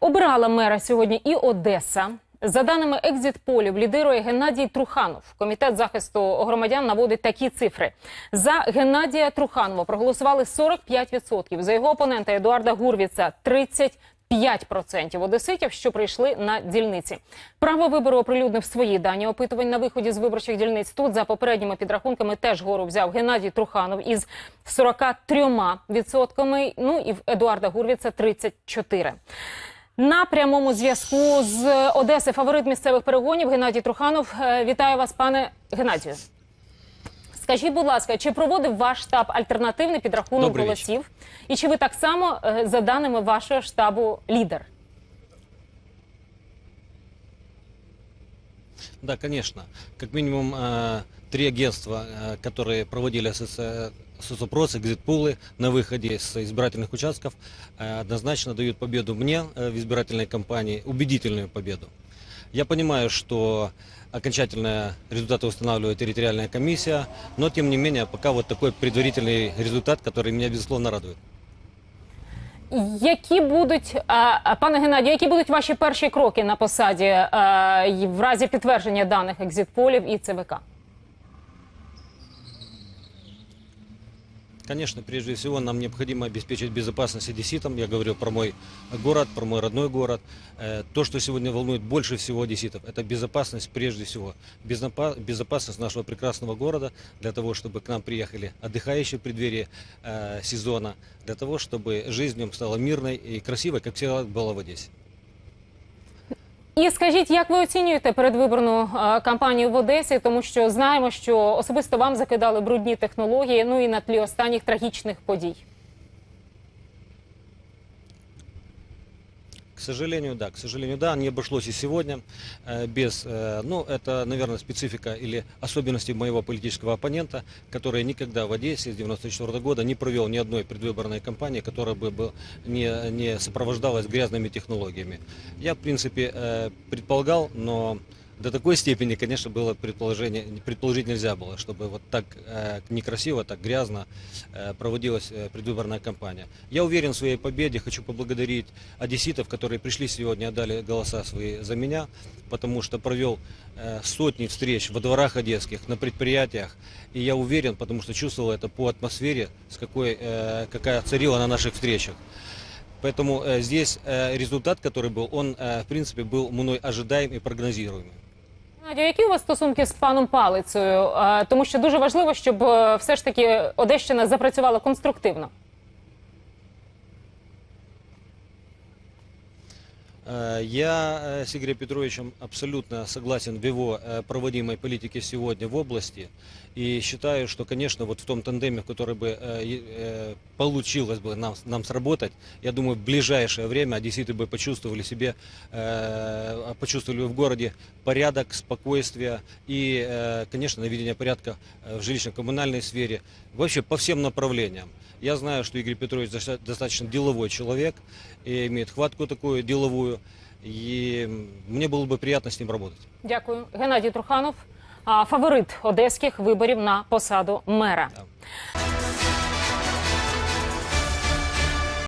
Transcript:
Обирала мера сьогодні і Одеса. За даними екзит-полів, лідирує Геннадій Труханов. Комітет захисту громадян наводить такі цифри. За Геннадія Труханова проголосували 45%, за його опонента Едуарда Гурвіца 35%. 5% одеситів, що прийшли на дільниці. Право вибору оприлюднив свої дані опитувань на виході з виборчих дільниць. Тут за попередніми підрахунками теж гору взяв Геннадій Труханов із 43%, ну і в Едуарда Гурвіца 34%. На прямому зв'язку з Одеси фаворит місцевих перегонів Геннадій Труханов. Е, Вітаю вас, пане Геннадію. Скажіть, будь ласка, чи проводив ваш штаб альтернативний підрахунок Добрий голосів? І чи ви так само, е, за даними вашого штабу, лідер? Да, конечно. Как минимум э, три агентства, э, которые проводили соци- соцопросы, экзит-пулы на выходе с избирательных участков, э, однозначно дают победу мне э, в избирательной кампании, убедительную победу. Я понимаю, что окончательные результаты устанавливает территориальная комиссия, но тем не менее пока вот такой предварительный результат, который меня безусловно радует. Які будуть, а, а, пане Геннадію, які будуть ваші перші кроки на посаді а, й в разі підтвердження даних екзитполів і ЦВК? Конечно, прежде всего нам необходимо обеспечить безопасность одесситам. Я говорю про мой город, про мой родной город. Э, То, что сегодня волнует больше всего одесситов, это безопасность прежде всего. Безопа- Безопасность нашего прекрасного города для того, чтобы к нам приехали отдыхающие в преддверии э, сезона, для того, чтобы жизнь в нем стала мирной и красивой, как всегда была в Одессе. І скажіть, як ви оцінюєте передвиборну е, кампанію в Одесі? Тому що знаємо, що особисто вам закидали брудні технології, ну і на тлі останніх трагічних подій. сожалению, да, к сожалению, да, не обошлось и сегодня э, без, э, ну, это, наверное, специфика или особенности моего политического оппонента, который никогда в Одессе с 94 года не провел ни одной предвыборной кампании, которая бы был- не, не сопровождалась грязными технологиями. Я, в принципе, э, предполагал, но до такой степени, конечно, было предположение, предположить нельзя было, чтобы вот так э, некрасиво, так грязно э, проводилась э, предвыборная кампания. Я уверен в своей победе, хочу поблагодарить одесситов, которые пришли сегодня, отдали голоса свои за меня, потому что провел э, сотни встреч во дворах одесских, на предприятиях, и я уверен, потому что чувствовал это по атмосфере, с какой, э, какая царила на наших встречах. Поэтому э, здесь э, результат, который был, он, э, в принципе, был мной ожидаем и прогнозируемый. Геннадію, які у вас стосунки з паном Палицею? Тому що дуже важливо, щоб е, все ж таки Одещина запрацювала конструктивно. Я э, с Игорем Петровичем абсолютно согласен в его э, проводимой политике сегодня в области. И считаю, что, конечно, вот в том тандеме, который бы э, э, получилось бы нам, нам сработать, я думаю, в ближайшее время одесситы бы почувствовали себе, э, почувствовали в городе порядок, спокойствие и, э, конечно, наведение порядка э, в жилищно-коммунальной сфере, вообще по всем направлениям. Я знаю, что Игорь Петрович доста- достаточно деловой человек и имеет хватку такую деловую, и мені мне было бы приятно с ним работать. Дякую. Геннадій Труханов, фаворит одеських виборів на посаду мера. Да.